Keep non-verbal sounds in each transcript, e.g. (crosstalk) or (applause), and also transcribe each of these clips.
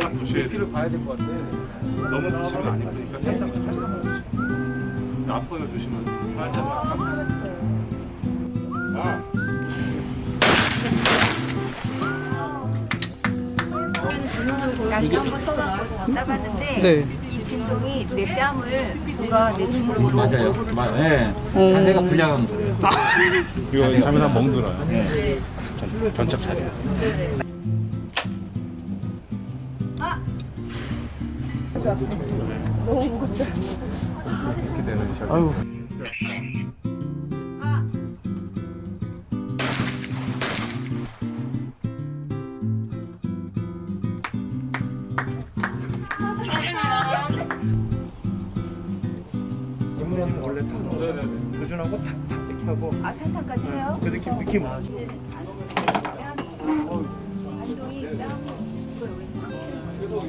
딱 붙여야 돼. 봐야 될 것 같아. 너무 붙이면 안 예쁘니까 살짝 살짝. 아파요 조심하세요. 살짝 아파. 아. 양념을 써갖고 짜봤는데 네. 이 진동이 내 뺨을 누가 내 주먹으로 맞아요. 얼굴을 맞아요. 예. 어. 자세가 불량한 거예요. 이거 잘못하면 멍들어요. 예. 전, 전적 차려. 이렇게 되는 샷. 아유. 탁 도전하고 탁탁 이렇게 하고 아 탄탄까지 해요? 그 느낌 느낌 반동이 뺨 이걸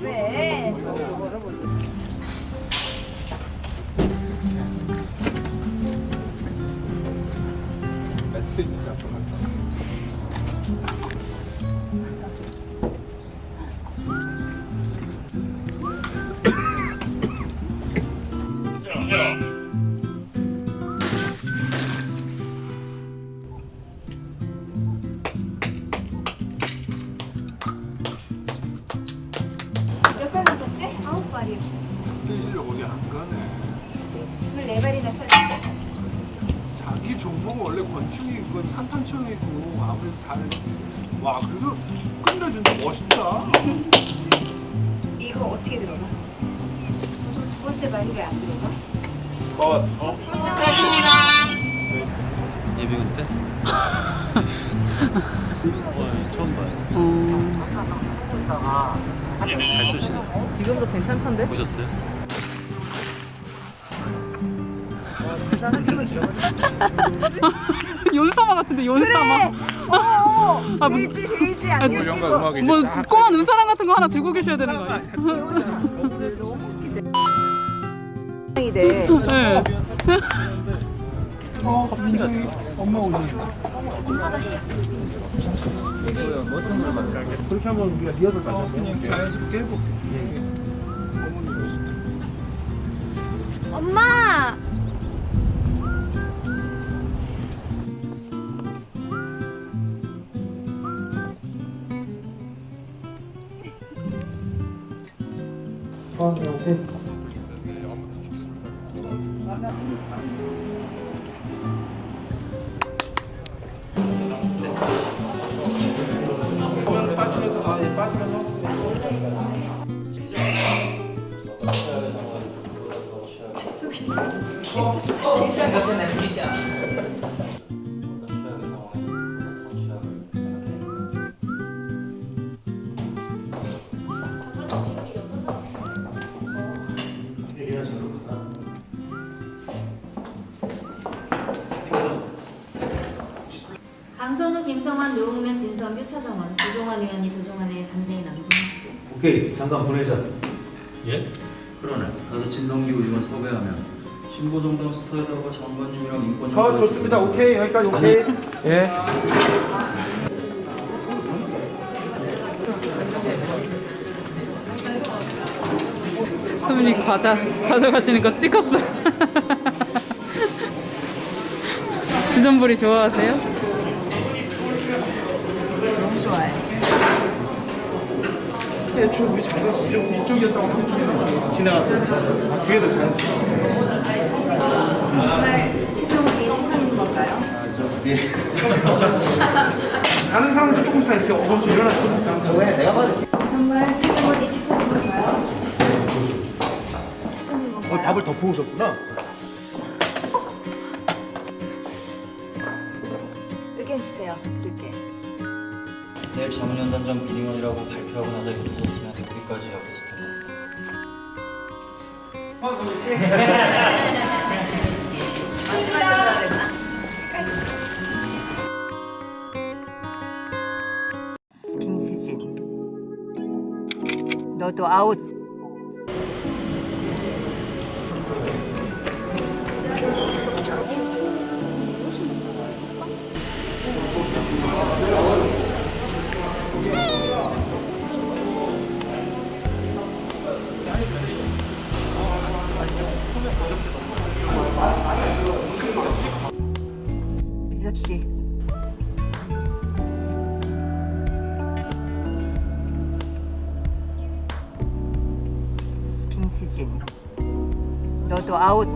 왜 어디 안 가네. 24발이나 썼는데 자기 종목은 원래 권총이고 산탄총이고 아무리 다른 와 그래도 끝내준다 멋있다. 이거 어떻게 들어가? 두, 두 번째 발이 왜 안 들어가? 예비군 때? (laughs) 처음 봐요. 어. 잘 쏘시네. 지금도 괜찮던데? 보셨어요? (laughs) 연사마 같은데 연사마. 어, 아, 뭐- 베이지 베이지 안경 끼고 뭐 꼬마 눈사람 같은 거 하나 들고 계셔야 되는 거 아니에요? (laughs) 너무 웃긴데. 이네. 네. 그렇게 한번 우리가 리허설 그냥 자연스럽게 해볼게. 엄마! 오케이. 빠지면서 아, 예, 빠지면서. 강선우, 김성환, 노웅래, 진성규, 차정원, 도종환 의원이 도종환의 담쟁이 낭송하시고 오케이 잠깐 보내자 예? 그러네 가서 진성기 의원 섭외하면 신보정당 스타일하고 장관님이랑 인권 어 좋습니다. 오케이 여기까지 오케이. 예. 선배님 과자 가져가시는 거 찍었어. (laughs) 주전부리 좋아하세요? 너무 좋아요. 대충 우리 장관 이쪽 이쪽이었다고 한쪽에 지나갔던 뒤에도 잘. 정말 최성훈이 최성훈인 건가요? (laughs) 다른 사람들 조금씩 다 이렇게 어서 일어나니까. 왜 내가 봐도 정말 최성훈이 최성훈인 건가요? 최성훈인 건가요? 밥을 덮어 오셨구나. 의견 주세요. 들을게. 내일 자문연단장 비리원이라고 발표하고 나서 이거 터졌으면 우리까지 여겼을 텐데 마지막으로 그랬나? 김수진. 너도 아웃. 김수진, 너도 아웃.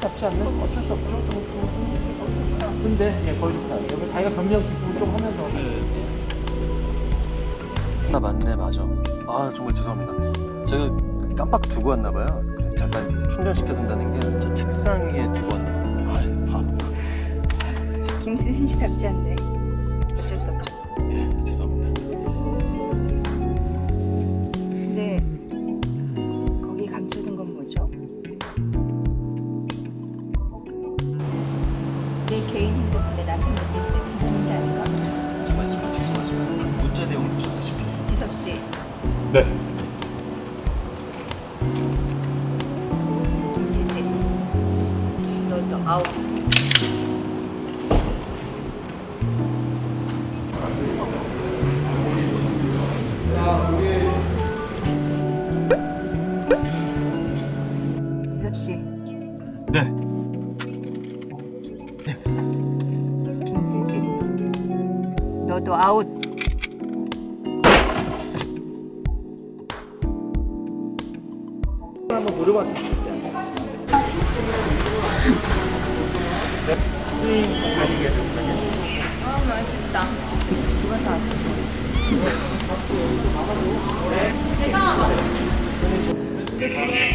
답지 어쩔 수 없죠. 근데 예, 거의 좋다. 자기가 변명 기쁨을 좀 하면서 아 맞네 맞아. 아 정말 죄송합니다. 제가 그 깜빡 두고 왔나 봐요. 그 잠깐 충전시켜 둔다는 게 저 책상 위에 두고 왔나 봐요. 아이 바 김수진 씨 답지 않네. 어쩔 수 없죠. 예, 죄송합니다 아웃. 지섭 씨. 네. 김수진, 너도 아웃. 한번 노려봤으면 좋겠어요. 우리끼리 얘기할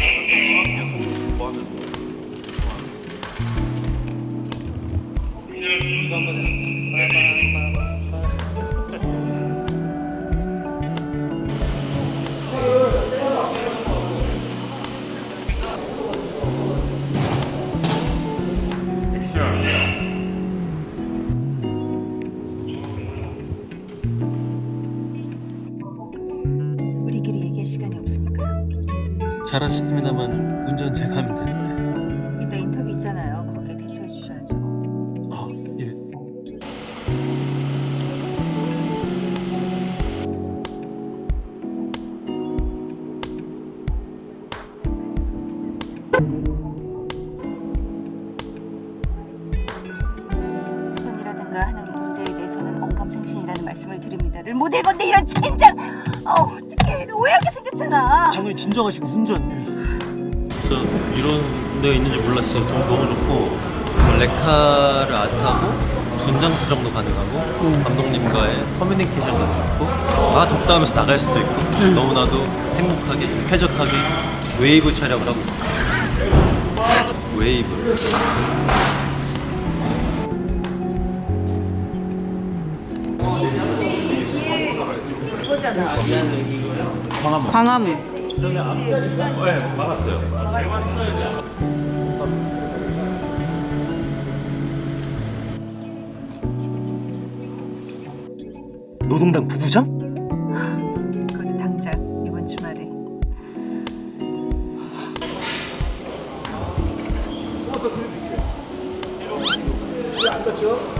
시간이 없으니까요. 잘하셨습니다만 운전 제가 하면 되는데 이따 인터뷰 있잖아요. 거기에 대처해 주셔야죠. 아예 이라든가 하는 문제에 대해서는 언감생신이라는 말씀을 드립니다를 못 읽었는데 이런 젠장! 어, 어떡해 오해하게 생겼잖아. 장관님 진정하시고 운전 저 이런 데가 있는지 몰랐어요. 좀 너무 좋고 뭐 레카를 안 타고 분장 수정도 가능하고 감독님과의 커뮤니케이션도 좋고 아 덥다 하면서 나갈 수도 있고 너무나도 행복하게 쾌적하게 웨이브 촬영을 하고 있어요. 웨이브. 광화문. 노동당 부부장? 그것도 당장 이번 주말에. 됐어 됐